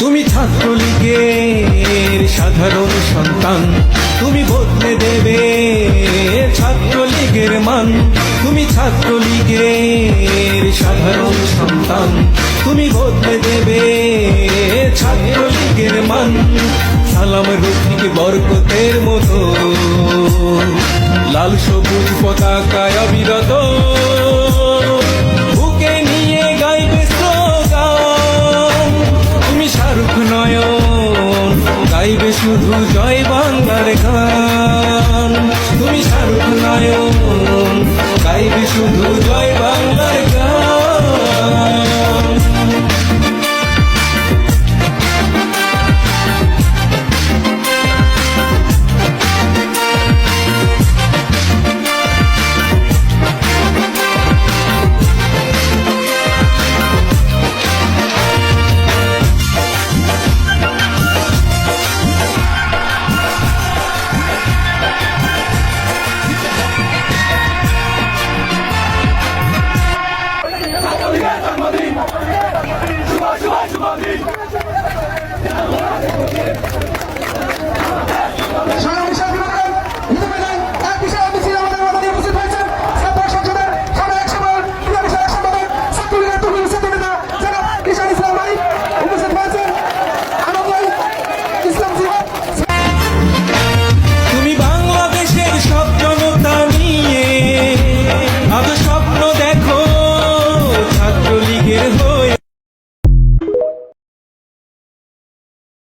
তুমি ছাত্রলীগের সাধারণ সন্তান। তুমি বদলে দেবে ছাত্রলীগের মান। তুমি ছাত্রলীগের সাধারণ সন্তান। তুমি বদলে দেবে ছাত্রলীগের মান। সালাম রফিক বরকতের মতো। লাল সবুজ পতাকায় শুধু জয় বাংলার গান। তুমি সারুক জয় বাংলাদেশবাদী